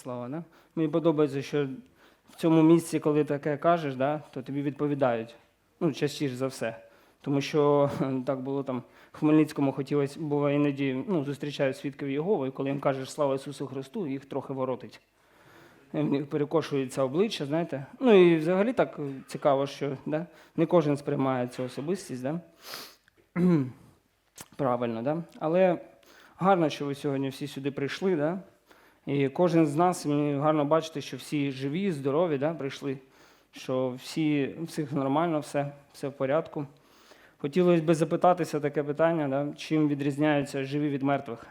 слава. Да? Мені подобається, що в цьому місці, коли таке кажеш, да, то тобі відповідають. Ну, частіше за все. Тому що так було там в Хмельницькому хотілося, бо іноді ну, зустрічають свідків Єгови, і коли їм кажеш слава Ісусу Христу, їх трохи воротить. В них перекошується обличчя, знаєте. Ну і взагалі так цікаво, що да? не кожен сприймає цю особистість, да? правильно, да? але гарно, що ви сьогодні всі сюди прийшли. Да? І кожен з нас, гарно бачити, що всі живі, здорові да, прийшли, що всі, всіх нормально, все, все в порядку. Хотілося б запитатися таке питання, да, чим відрізняються живі від мертвих?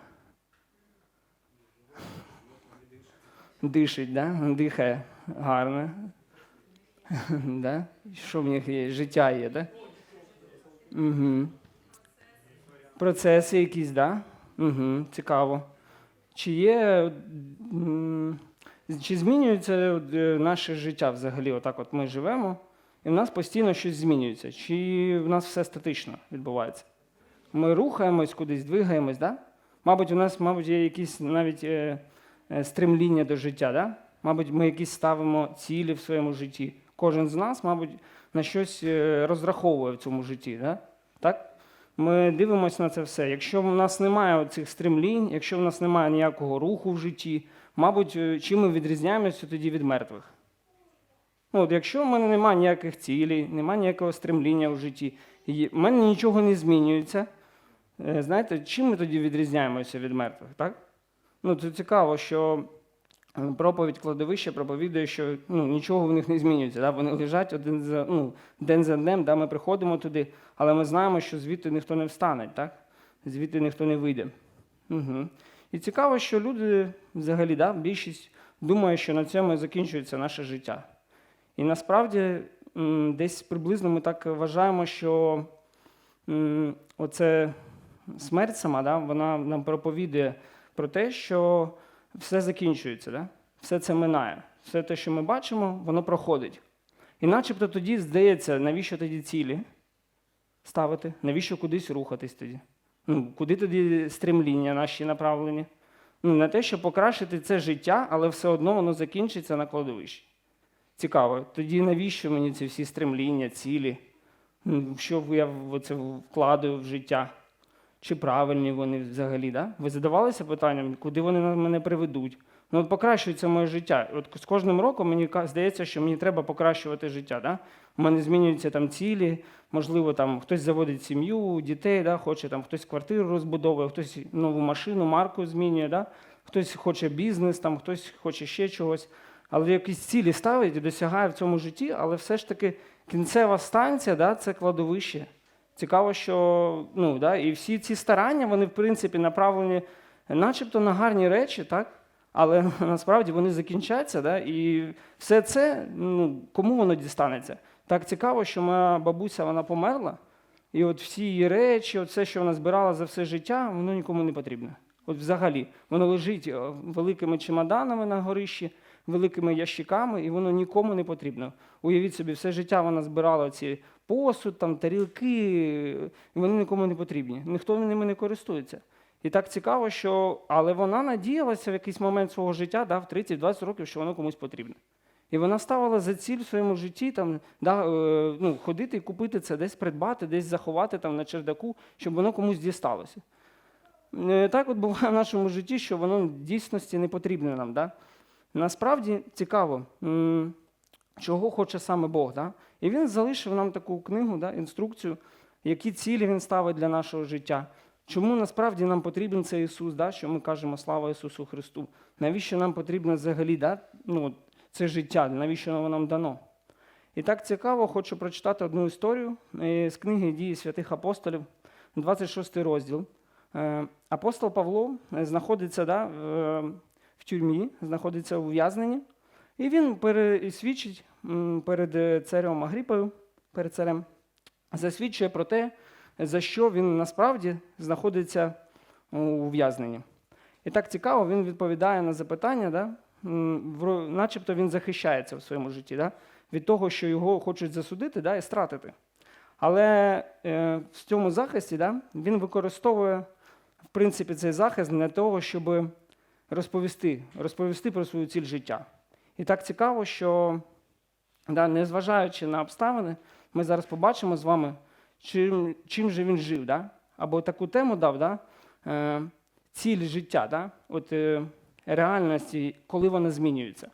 Дишить, да? дихає гарно. да? Що в них є? Життя є, да? Угу. Процеси якісь, да? Угу. Цікаво. Чи є, чи змінюється е, наше життя взагалі? Отак от ми живемо, і в нас постійно щось змінюється. Чи в нас все статично відбувається? Ми рухаємось кудись, двигаємось, да? Мабуть, у нас, мабуть, є якісь навіть е, е, стремління до життя, да? Мабуть, ми якісь ставимо цілі в своєму житті. Кожен з нас, мабуть, на щось е, розраховує в цьому житті, да? так? Ми дивимося на це все. Якщо в нас немає цих стремлінь, якщо в нас немає ніякого руху в житті, мабуть, е, чим ми відрізняємося тоді від мертвих? Ну, от якщо в мене немає ніяких цілей, немає ніякого стремління в житті, в мене нічого не змінюється, е, знаєте, чим ми тоді відрізняємося від мертвих? Так? Ну, це цікаво, що проповідь кладовища проповідує, що ну, нічого в них не змінюється. Да? Вони лежать один за, ну, день за днем, да? ми приходимо туди, але ми знаємо, що звідти ніхто не встане, так? звідти ніхто не вийде. Угу. І цікаво, що люди взагалі, да, більшість думає, що на цьому закінчується наше життя. І насправді десь приблизно ми так вважаємо, що оце смерть сама, да, вона нам проповідує про те, що все закінчується, да? все це минає. Все те, що ми бачимо, воно проходить. І начебто тоді здається, навіщо тоді цілі ставити, навіщо кудись рухатись тоді? Ну, куди тоді стремління наші направлені? Ну, на те, щоб покращити це життя, але все одно воно закінчиться на кладовищі. Цікаво. Тоді навіщо мені ці всі стремління, цілі? Ну, Що я це вкладаю в життя? Чи правильні вони взагалі? Да? Ви задавалися питанням, куди вони мене приведуть? Ну, от покращується моє життя. От з кожним роком мені здається, що мені треба покращувати життя. Да? У мене змінюються там цілі, можливо, там хтось заводить сім'ю, дітей, да? хоче там хтось квартиру розбудовує, хтось нову машину, марку змінює, да? хтось хоче бізнес, там, хтось хоче ще чогось. Але якісь цілі ставить і досягає в цьому житті, але все ж таки кінцева станція да, це кладовище. Цікаво, що ну, да, і всі ці старання, вони, в принципі, направлені начебто на гарні речі, так? але насправді вони закінчаться, да, і все це, ну, кому воно дістанеться? Так цікаво, що моя бабуся вона померла, і от всі її речі, от все, що вона збирала за все життя, воно нікому не потрібне. От взагалі, воно лежить е, великими чемоданами на горищі, великими ящиками, і воно нікому не потрібно. Уявіть собі, все життя вона збирала ці посуд, там, тарілки, вони нікому не потрібні. Ніхто ними не користується. І так цікаво, що але вона надіялася в якийсь момент свого життя, да, в 30-20 років, що воно комусь потрібне. І вона ставила за ціль в своєму житті там, да, е, ну, ходити і купити це, десь придбати, десь заховати там, на чердаку, щоб воно комусь дісталося. Е, Так от буває в нашому житті, що воно в дійсності не потрібне нам. Да? Насправді цікаво, чого хоче саме Бог. Да? І він залишив нам таку книгу, да, інструкцію, які цілі він ставить для нашого життя. Чому насправді нам потрібен цей Ісус, да, що ми кажемо слава Ісусу Христу? Навіщо нам потрібно взагалі да, ну, це життя, навіщо воно нам дано? І так цікаво, хочу прочитати одну історію е, з книги Дії святих апостолів, 26 розділ. Е, Апостол Павло е, знаходиться да, в- тюрмі, знаходиться у ув'язненні, і він пересвідчить перед е, царем Агріпою, перед царем, засвідчує про те, за що він насправді знаходиться у ув'язненні. І так цікаво, він відповідає на запитання, да? начебто він захищається в своєму житті да? від того, що його хочуть засудити да? і стратити. Але е, в цьому захисті да, він використовує в принципі, цей захист для того, щоб розповісти, розповісти про свою ціль життя. І так цікаво, що, да, незважаючи на обставини, ми зараз побачимо з вами, чим, чим же він жив. Да? Або таку тему дав, да? е, ціль життя, да? От, е, реальності, коли вона змінюється.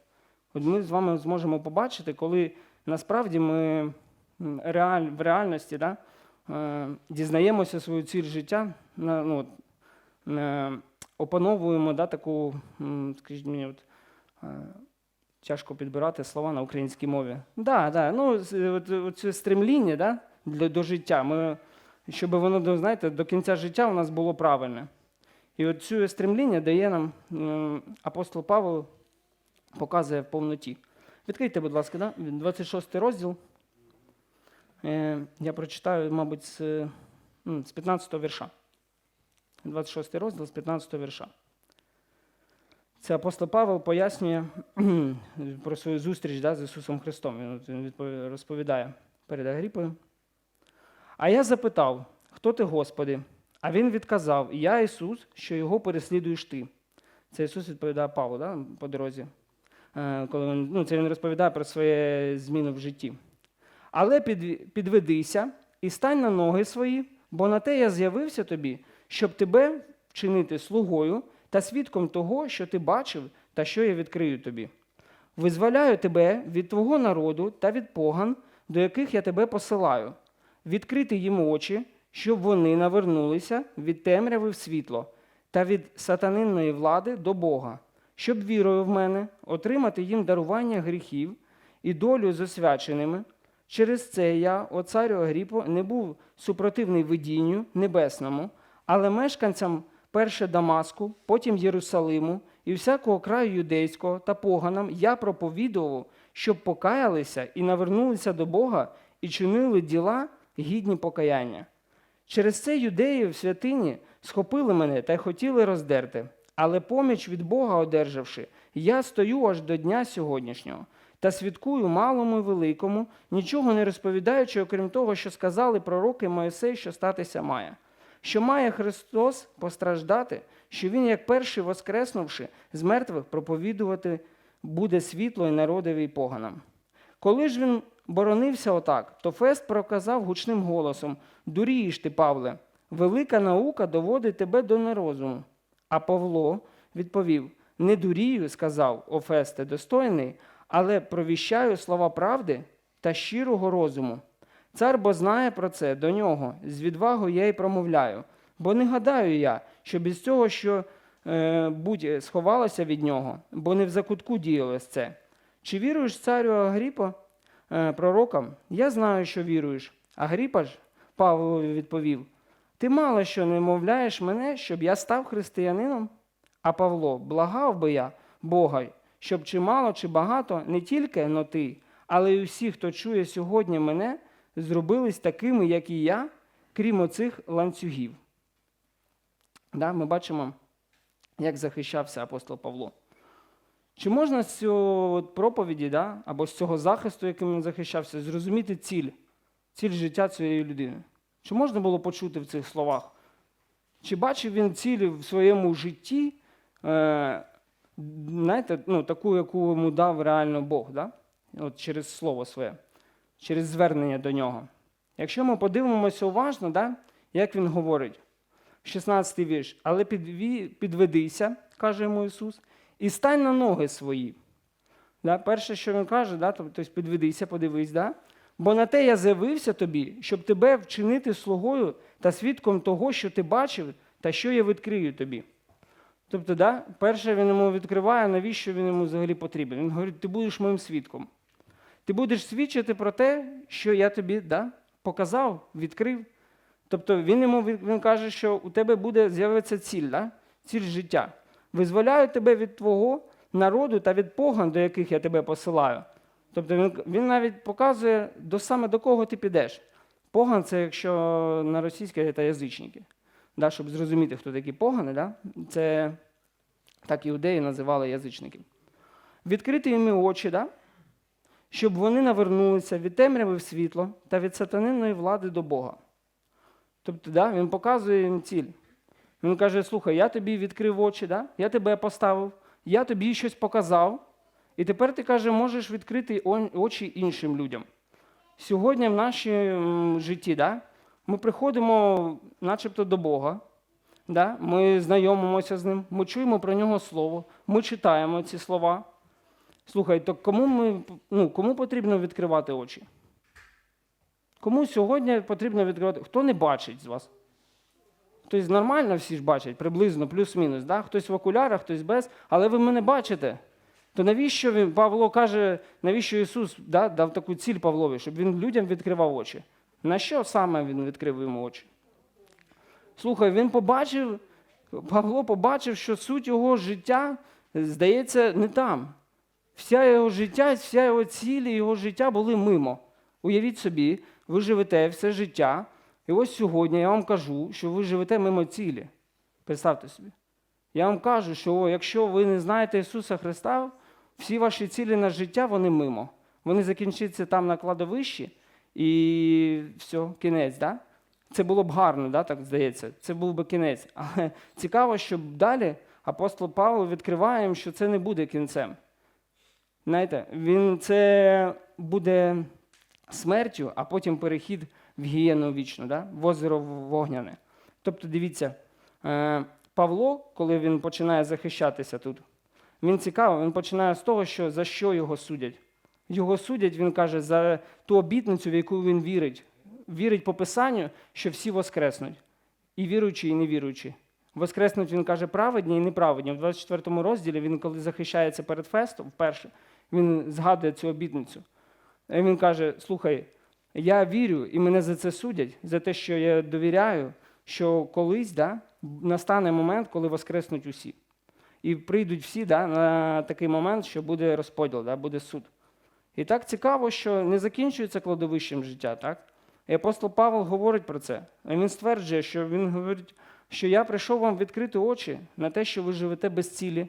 От ми з вами зможемо побачити, коли насправді ми реаль, в реальності да, е, дізнаємося свою ціль життя, на, ну, е, опановуємо да, таку, скажіть мені, от, е, тяжко підбирати слова на українській мові. Да, да, ну, це стремління да, для, до життя, ми, щоб воно знаєте, до кінця життя у нас було правильне. І от цю стремління дає нам апостол Павло, показує в повноті. Відкрийте, будь ласка, да? 26 розділ. Е, я прочитаю, мабуть, з 15 вірша. 26 розділ з 15 вірша. Це апостол Павел пояснює про свою зустріч да, з Ісусом Христом. Він, розповідає перед Агріпою. А я запитав, хто ти, Господи? А він відказав: Я Ісус, що його переслідуєш ти. Це Ісус відповідає Павлу да, по дорозі. Е, Коли він, ну, це він розповідає про своє зміну в житті. Але під, підведися і стань на ноги свої, бо на те я з'явився тобі, щоб тебе вчинити слугою та свідком того, що ти бачив та що я відкрию тобі. Визволяю тебе від твого народу та від поган, до яких я тебе посилаю, відкрити їм очі, щоб вони навернулися від темряви в світло та від сатанинної влади до Бога, щоб вірою в мене отримати їм дарування гріхів і долю з освяченими. Через це я, о царю Агріпо, не був супротивний видінню небесному, але мешканцям перше Дамаску, потім Єрусалиму і всякого краю юдейського та поганам я проповідував, щоб покаялися і навернулися до Бога і чинили діла гідні покаяння. Через це юдеї в святині схопили мене та й хотіли роздерти. Але поміч від Бога одержавши, я стою аж до дня сьогоднішнього та свідкую малому і великому, нічого не розповідаючи, окрім того, що сказали пророки Моїсей, що статися має. Що має Христос постраждати, що Він, як перший воскреснувши з мертвих, проповідувати буде світло і народові і поганам. Коли ж він боронився отак, то Фест проказав гучним голосом: Дурієш ти, Павле, велика наука доводить тебе до нерозуму. А Павло відповів: Не дурію, сказав Офесте, достойний, але провіщаю слова правди та щирого розуму. Цар бо знає про це до нього, з відвагою я й промовляю. Бо не гадаю я, що без цього, що е, будь сховалося від нього, бо не в закутку діялось це. Чи віруєш царю Агріпо, е, пророкам? Я знаю, що віруєш. Агріпа ж Павло відповів: Ти мало що не мовляєш мене, щоб я став християнином? А Павло, благав би я Бога, щоб чи мало, чи багато, не тільки но ти, але й усі, хто чує сьогодні мене, зробились такими, як і я, крім оцих ланцюгів. Да, ми бачимо, як захищався апостол Павло. Чи можна з цього проповіді, да, або з цього захисту, яким він захищався, зрозуміти ціль, ціль життя цієї людини? Чи можна було почути в цих словах? Чи бачив він цілі в своєму житті, е, знаєте, ну, таку, яку йому дав реально Бог, да? От через слово своє, через звернення до нього? Якщо ми подивимося уважно, да, як він говорить, 16 вірш, але підведися, каже йому Ісус, і стань на ноги свої. Да? Перше, що він каже, да, тобто підведися, подивись, да? бо на те я з'явився тобі, щоб тебе вчинити слугою та свідком того, що ти бачив, та що я відкрию тобі. Тобто, да, перше він йому відкриває, навіщо він йому взагалі потрібен. Він говорить, ти будеш моїм свідком. Ти будеш свідчити про те, що я тобі да, показав, відкрив. Тобто він йому він каже, що у тебе буде з'явиться ціль, да? ціль життя. Визволяю тебе від твого народу та від поган, до яких я тебе посилаю. Тобто він, він навіть показує до саме до кого ти підеш. Поган це якщо на російське це язичники. Да, щоб зрозуміти, хто такі погани, да? це так іудеї називали язичників. Відкрити їм очі, да? Щоб вони навернулися від темряви в світло та від сатанинної влади до Бога. Тобто, да, він показує їм ціль. Він каже: слухай, я тобі відкрив очі, да? я тебе поставив, я тобі щось показав, і тепер ти каже, можеш відкрити очі іншим людям. Сьогодні в нашому житті да, ми приходимо начебто до Бога, да, ми знайомимося з ним, ми чуємо про нього слово, ми читаємо ці слова. Слухай, то кому, ми, ну, кому потрібно відкривати очі? Кому сьогодні потрібно відкривати? Хто не бачить з вас? Хтось нормально всі ж бачать, приблизно, плюс-мінус. Да? Хтось в окулярах, хтось без, але ви мене бачите. То навіщо він, Павло каже, навіщо Ісус да, дав таку ціль Павлові, щоб він людям відкривав очі? На що саме він відкрив йому очі? Слухай, він побачив, Павло побачив, що суть його життя, здається, не там. Вся його життя, вся його цілі, його життя були мимо. Уявіть собі, ви живете все життя, і ось сьогодні я вам кажу, що ви живете мимо цілі. Представте собі. Я вам кажу, що якщо ви не знаєте Ісуса Христа, всі ваші цілі на життя, вони мимо. Вони закінчаться там на кладовищі, і все, кінець. Да? Це було б гарно, да, так здається. Це був би кінець. Але цікаво, що далі апостол Павло відкриває що це не буде кінцем. Знаєте, він це буде смертю, а потім перехід в гієну вічну, да? в озеро вогняне. Тобто, дивіться, е, Павло, коли він починає захищатися тут, він цікавий, він починає з того, що за що його судять. Його судять, він каже, за ту обітницю, в яку він вірить. Вірить по Писанню, що всі воскреснуть. І віруючі, і невіруючі. Воскреснуть, він каже, праведні і неправедні. В 24 розділі він, коли захищається перед Фестом, вперше, він згадує цю обітницю. І він каже: слухай, я вірю, і мене за це судять, за те, що я довіряю, що колись да, настане момент, коли воскреснуть усі. І прийдуть всі да, на такий момент, що буде розподіл, да, буде суд. І так цікаво, що не закінчується кладовищем життя, так? І апостол Павло говорить про це. І він стверджує, що він говорить, що я прийшов вам відкрити очі на те, що ви живете без цілі.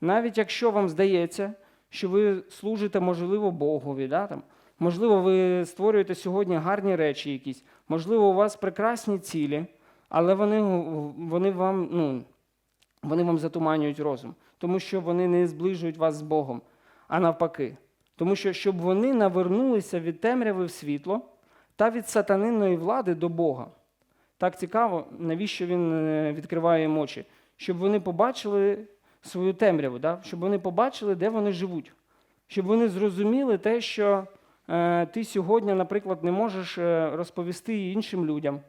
Навіть якщо вам здається, що ви служите, можливо, Богові, да, там, можливо, ви створюєте сьогодні гарні речі якісь, можливо, у вас прекрасні цілі, але вони, вони, вам, ну, вони вам затуманюють розум, тому що вони не зближують вас з Богом, а навпаки. Тому що, щоб вони навернулися від темряви в світло та від сатанинної влади до Бога. Так цікаво, навіщо він е, відкриває їм очі? Щоб вони побачили свою темряву, да? щоб вони побачили, де вони живуть, щоб вони зрозуміли те, що е, ти сьогодні, наприклад, не можеш е, розповісти іншим людям,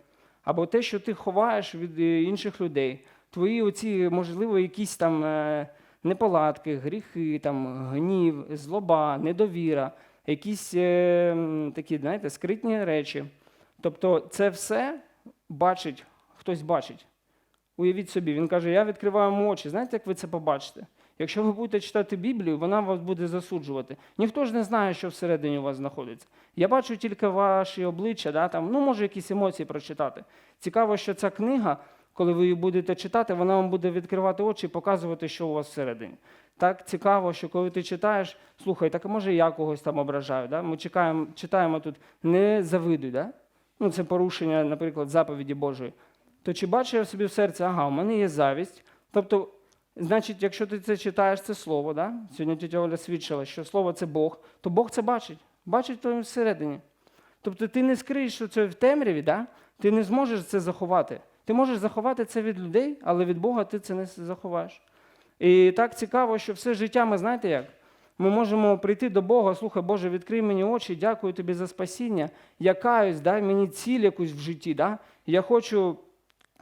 або те, що ти ховаєш від е, інших людей, твої оці, можливо, якісь там е, неполадки, гріхи, там, гнів, злоба, недовіра, якісь е, такі, знаєте, скритні речі. Тобто, це все бачить, хтось бачить. Уявіть собі, він каже: Я відкриваю очі. Знаєте, як ви це побачите? Якщо ви будете читати Біблію, вона вас буде засуджувати. Ніхто ж не знає, що всередині у вас знаходиться. Я бачу тільки ваші обличчя, да, там, ну, може, якісь емоції прочитати. Цікаво, що ця книга, коли ви її будете читати, вона вам буде відкривати очі і показувати, що у вас всередині. Так цікаво, що коли ти читаєш, слухай, так може я когось там ображаю. Да? Ми чекаємо, читаємо тут не завидуй. Да? Ну, це порушення, наприклад, заповіді Божої то чи бачу я в собі в серці, ага, у мене є завість. Тобто, значить, якщо ти це читаєш, це слово, да? сьогодні тітя Оля свідчила, що слово це Бог, то Бог це бачить, бачить твоєму всередині. Тобто ти не скриєш, що це в темряві, да? ти не зможеш це заховати. Ти можеш заховати це від людей, але від Бога ти це не заховаєш. І так цікаво, що все життя ми знаєте як? Ми можемо прийти до Бога, слухай, Боже, відкрий мені очі, дякую тобі за спасіння. Я каюсь, дай мені ціль якусь в житті. Да? Я хочу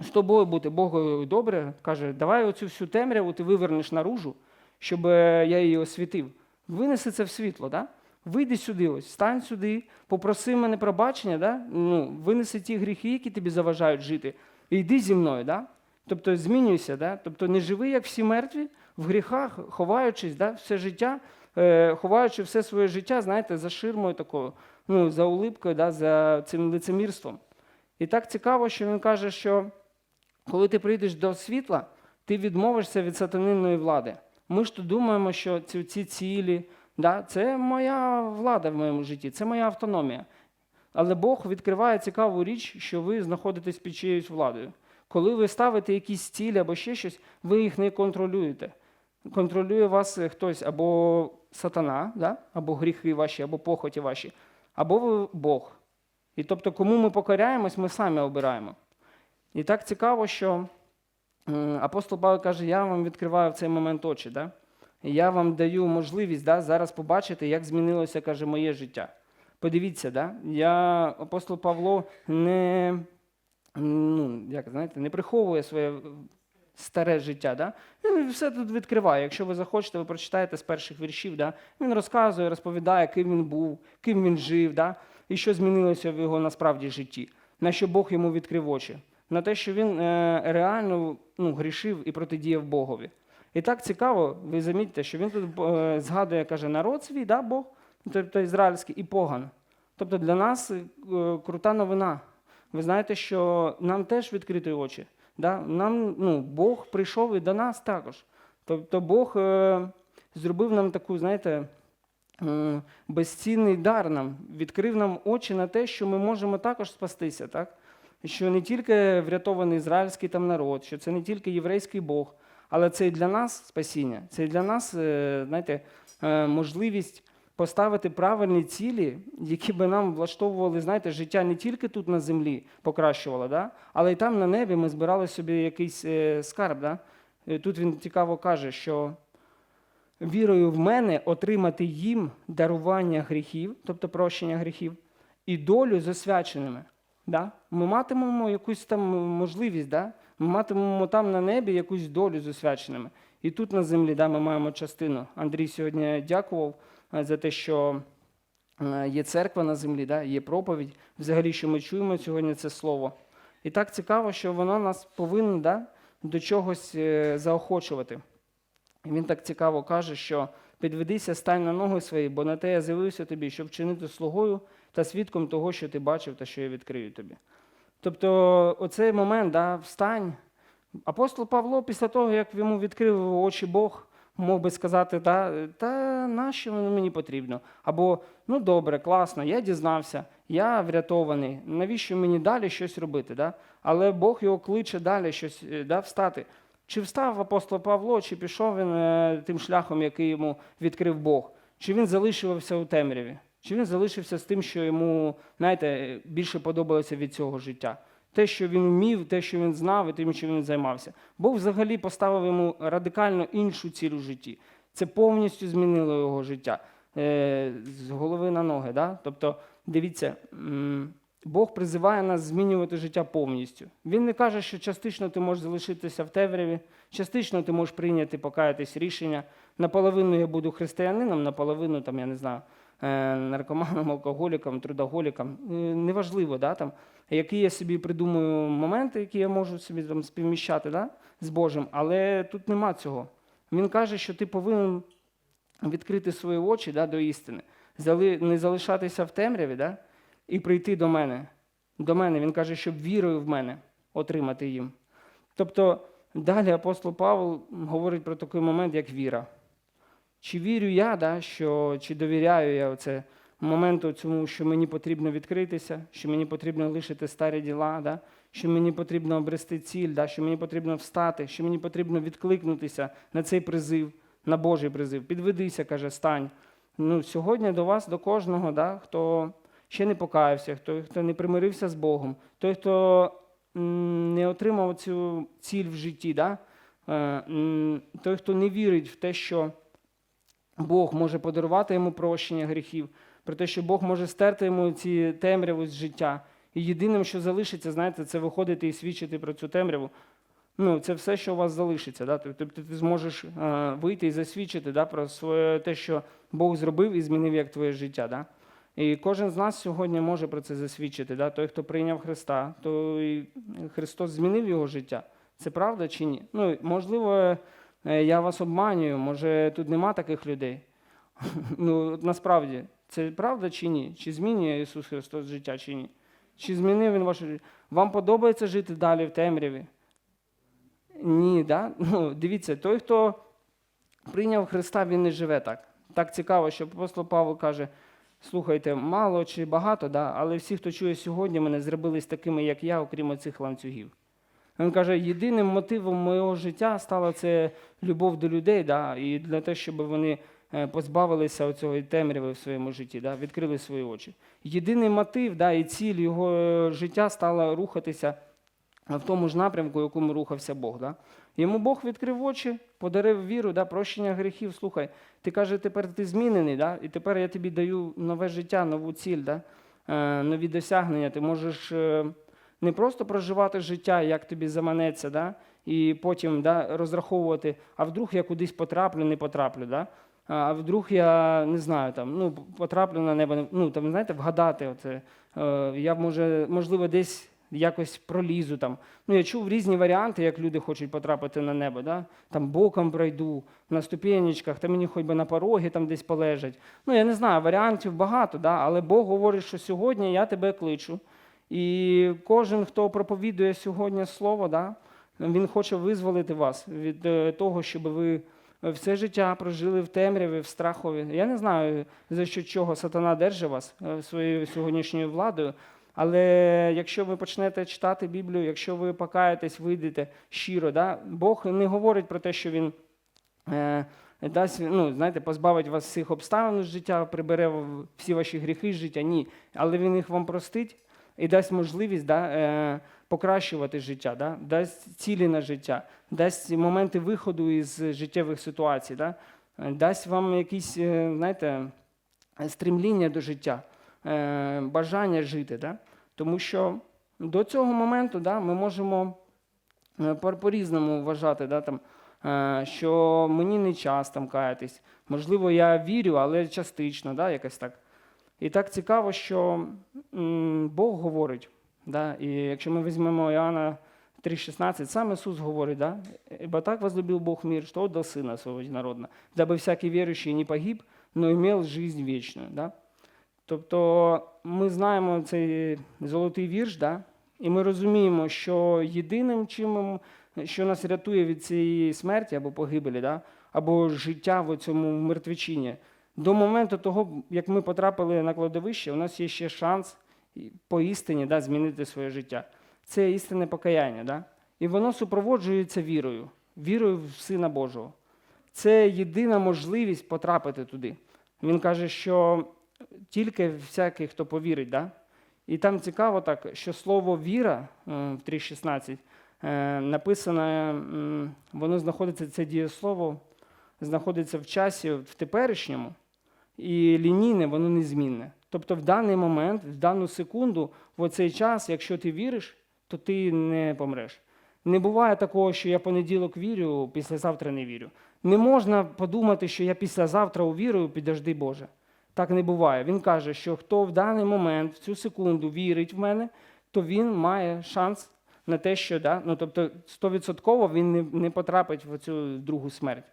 з тобою бути Богою добре, каже, давай оцю всю темряву ти вивернеш наружу, щоб е, я її освітив. Винеси це в світло, да? вийди сюди, ось, стань сюди, попроси мене пробачення, да? ну, винеси ті гріхи, які тобі заважають жити, і йди зі мною. Да? Тобто змінюйся, да? тобто не живи, як всі мертві, в гріхах, ховаючись, да? все життя, е, ховаючи все своє життя, знаєте, за ширмою такою, ну, за улипкою, да? за цим лицемірством. І так цікаво, що він каже, що коли ти прийдеш до світла, ти відмовишся від сатанинної влади. Ми ж тут думаємо, що ці, ці цілі, да, це моя влада в моєму житті, це моя автономія. Але Бог відкриває цікаву річ, що ви знаходитесь під чиєюсь владою. Коли ви ставите якісь цілі або ще щось, ви їх не контролюєте. Контролює вас е, хтось або сатана, да? або гріхи ваші, або похоті ваші, або ви Бог. І тобто, кому ми покоряємось, ми самі обираємо. І так цікаво, що апостол Павло каже, я вам відкриваю в цей момент очі. Да? Я вам даю можливість да, зараз побачити, як змінилося каже, моє життя. Подивіться, да? я, апостол Павло не, ну, як, знаєте, не приховує своє старе життя. Да? Він все тут відкриває. Якщо ви захочете, ви прочитаєте з перших віршів. Да? Він розказує, розповідає, ким він був, ким він жив, да? і що змінилося в його насправді житті, на що Бог йому відкрив очі, на те, що він е, реально ну, грішив і протидіяв Богові. І так цікаво, ви замітьте, що він тут е, згадує, каже, народ свій, да, Бог, тобто ізраїльський, і поган. Тобто для нас е, крута новина. Ви знаєте, що нам теж відкриті очі. Да? Нам, ну, Бог прийшов і до нас також. Тобто Бог е, зробив нам таку, знаєте, м, безцінний дар нам, відкрив нам очі на те, що ми можемо також спастися. Так? Що не тільки врятований ізраїльський там народ, що це не тільки єврейський Бог, але це і для нас спасіння, це і для нас, е, знаєте, е, можливість поставити правильні цілі, які би нам влаштовували, знаєте, життя не тільки тут на землі покращувало, да? але й там на небі ми збирали собі якийсь е, скарб. Да? Тут він цікаво каже, що вірою в мене отримати їм дарування гріхів, тобто прощення гріхів, і долю з освяченими. Да? Ми матимемо якусь там можливість, да? ми матимемо там на небі якусь долю з освяченими. І тут на землі да, ми маємо частину. Андрій сьогодні дякував е, за те, що е, є церква на землі, да, є проповідь. Взагалі, що ми чуємо сьогодні це слово. І так цікаво, що воно нас повинно да, до чогось е, заохочувати. І він так цікаво каже, що підведися, стань на ноги свої, бо на те я з'явився тобі, щоб чинити слугою та свідком того, що ти бачив та що я відкрию тобі. Тобто, оцей момент, да, встань. Апостол Павло, після того, як йому відкрив очі Бог, мог би сказати, та, та нащо воно мені потрібно? Або ну добре, класно, я дізнався, я врятований, навіщо мені далі щось робити? Да? Але Бог його кличе далі щось е, да, встати. Чи встав апостол Павло, чи пішов він е, тим шляхом, який йому відкрив Бог? Чи він залишився у темряві? Чи він залишився з тим, що йому, знаєте, більше подобалося від цього життя? Те, що він вмів, те, що він знав, і тим, чим він займався. Бог взагалі поставив йому радикально іншу ціль у житті. Це повністю змінило його життя е, з голови на ноги. Да? Тобто, дивіться, Бог призиває нас змінювати життя повністю. Він не каже, що частично ти можеш залишитися в темряві, частично ти можеш прийняти, покаятись рішення. Наполовину я буду християнином, наполовину, там, я не знаю, наркоманом, алкоголіком, трудоголіком. Е, Неважливо, да, там, які я собі придумую моменти, які я можу собі там, співміщати да, з Божим, але тут нема цього. Він каже, що ти повинен відкрити свої очі да, до істини, не залишатися в темряві да, і прийти до мене. До мене. Він каже, щоб вірою в мене отримати їм. Тобто далі апостол Павло говорить про такий момент, як віра. Чи вірю я, да, що, чи довіряю я оце моменту цьому, що мені потрібно відкритися, що мені потрібно лишити старі діла, да, що мені потрібно обрести ціль, да, що мені потрібно встати, що мені потрібно відкликнутися на цей призив, на Божий призив. Підведися, каже, стань. Ну, сьогодні до вас, до кожного, да, хто ще не покаявся, хто, хто не примирився з Богом, той, хто не отримав цю ціль в житті, да, е, той, хто не вірить в те, що Бог може подарувати йому прощення гріхів, про те, що Бог може стерти йому ці темряву з життя. І єдиним, що залишиться, знаєте, це виходити і свідчити про цю темряву. Ну, це все, що у вас залишиться. Да? Тобто ти зможеш е, вийти і засвідчити да, про своє те, що Бог зробив і змінив як твоє життя. Да? І кожен з нас сьогодні може про це засвідчити. Да? Той, хто прийняв Христа, той Христос змінив його життя. Це правда чи ні? Ну, можливо, я вас обманюю, може тут нема таких людей. Ну, насправді, це правда чи ні? Чи змінює Ісус Христос життя чи ні? Чи змінив Він ваше життя? Вам подобається жити далі в темряві? Ні, да? ну, дивіться, той, хто прийняв Христа, він не живе так. Так цікаво, що апостол Павло каже: слухайте, мало чи багато, да? але всі, хто чує сьогодні, мене зробились такими, як я, окрім оцих ланцюгів. Він каже, єдиним мотивом моєго життя стало це любов до людей, да, і для того, щоб вони е, позбавилися цієї темряви в своєму житті, да, відкрили свої очі. Єдиний мотив да, і ціль його е, життя стала рухатися в тому ж напрямку, в якому рухався Бог. Да? Йому Бог відкрив очі, подарив віру, да, прощення гріхів. Слухай, ти каже, тепер ти змінений, да? і тепер я тобі даю нове життя, нову ціль, да? е, нові досягнення. Ти можеш не просто проживати життя, як тобі заманеться, да? і потім да, розраховувати, а вдруг я кудись потраплю, не потраплю. Да? А вдруг я не знаю, там, ну, потраплю на небо, ну, там, знаєте, вгадати. Оце. Е, я може, можливо, десь якось пролізу. Там. Ну, я чув різні варіанти, як люди хочуть потрапити на небо. Да? Там боком пройду, на ступенечках, та мені хоч би на порогі там десь полежать. Ну, я не знаю, варіантів багато, да? але Бог говорить, що сьогодні я тебе кличу. І кожен, хто проповідує сьогодні слово, да? він хоче визволити вас від е, того, щоб ви все життя прожили в темряві, в страхові. Я не знаю, за що чого сатана держить вас е, своєю сьогоднішньою владою. Але якщо ви почнете читати Біблію, якщо ви покаєтесь, вийдете щиро, да? Бог не говорить про те, що Він е, дасть, ну, знаєте, позбавить вас всіх обставин з життя, прибере всі ваші гріхи з життя. Ні. Але Він їх вам простить і дасть можливість да, е, покращувати життя, да? дасть цілі на життя, дасть моменти виходу із життєвих ситуацій, да? е, дасть вам якісь, е, знаєте, стремління до життя, бажання жити. Да? Тому що до цього моменту да, ми можемо по- по-різному вважати, да, там, що мені не час там каятись. Можливо, я вірю, але частично, да, якось так. І так цікаво, що Бог говорить. Да, і якщо ми візьмемо Іоанна 3,16, сам Ісус говорить, да, «Ибо так возлюбил Бог мир, что отдал Сына Своего Единородного, дабы всякий верующий не погиб, но имел жизнь вечную. Да? Тобто ми знаємо цей золотий вірш, да? і ми розуміємо, що єдиним чим, що нас рятує від цієї смерті або погибелі, да? або життя в цьому мертвечині, до моменту того, як ми потрапили на кладовище, у нас є ще шанс і- по істині да, змінити своє життя. Це істинне покаяння. Да? І воно супроводжується вірою, вірою в Сина Божого. Це єдина можливість потрапити туди. Він каже, що тільки всякий, хто повірить. Да? І там цікаво так, що слово віра е, в 3.16 е, написано, воно знаходиться, це дієслово знаходиться в часі в теперішньому, і лінійне, воно незмінне. Тобто в даний момент, в дану секунду, в цей час, якщо ти віриш, то ти не помреш. Не буває такого, що я понеділок вірю, післязавтра не вірю. Не можна подумати, що я післязавтра увірую, підожди Боже. Так не буває. Він каже, що хто в даний момент, в цю секунду вірить в мене, то він має шанс на те, що да, ну, тобто 100% він не, не потрапить в цю другу смерть.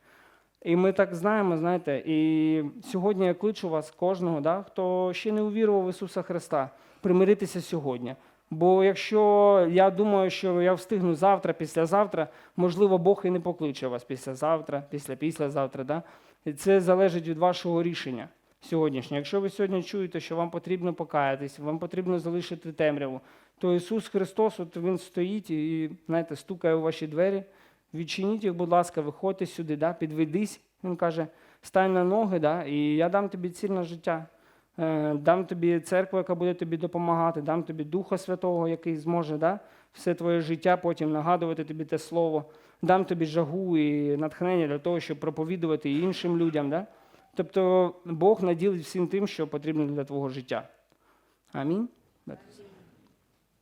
І ми так знаємо, знаєте, і сьогодні я кличу вас, кожного, да, хто ще не увірував в Ісуса Христа, примиритися сьогодні. Бо якщо я думаю, що я встигну завтра, післязавтра, можливо, Бог і не покличе вас післязавтра, після післязавтра. Да? І це залежить від вашого рішення сьогоднішнього. Якщо ви сьогодні чуєте, що вам потрібно покаятись, вам потрібно залишити темряву, то Ісус Христос, от Він стоїть і знаєте, стукає у ваші двері. Відчиніть їх, будь ласка, виходьте сюди, да, підведись. Він каже, стань на ноги, да, і я дам тобі цільне життя. Е, Дам тобі церкву, яка буде тобі допомагати, дам тобі Духа Святого, який зможе да, все твоє життя потім нагадувати тобі те слово, дам тобі жагу і натхнення для того, щоб проповідувати іншим людям. Да? Тобто Бог наділить всім тим, що потрібно для твого життя. Амінь.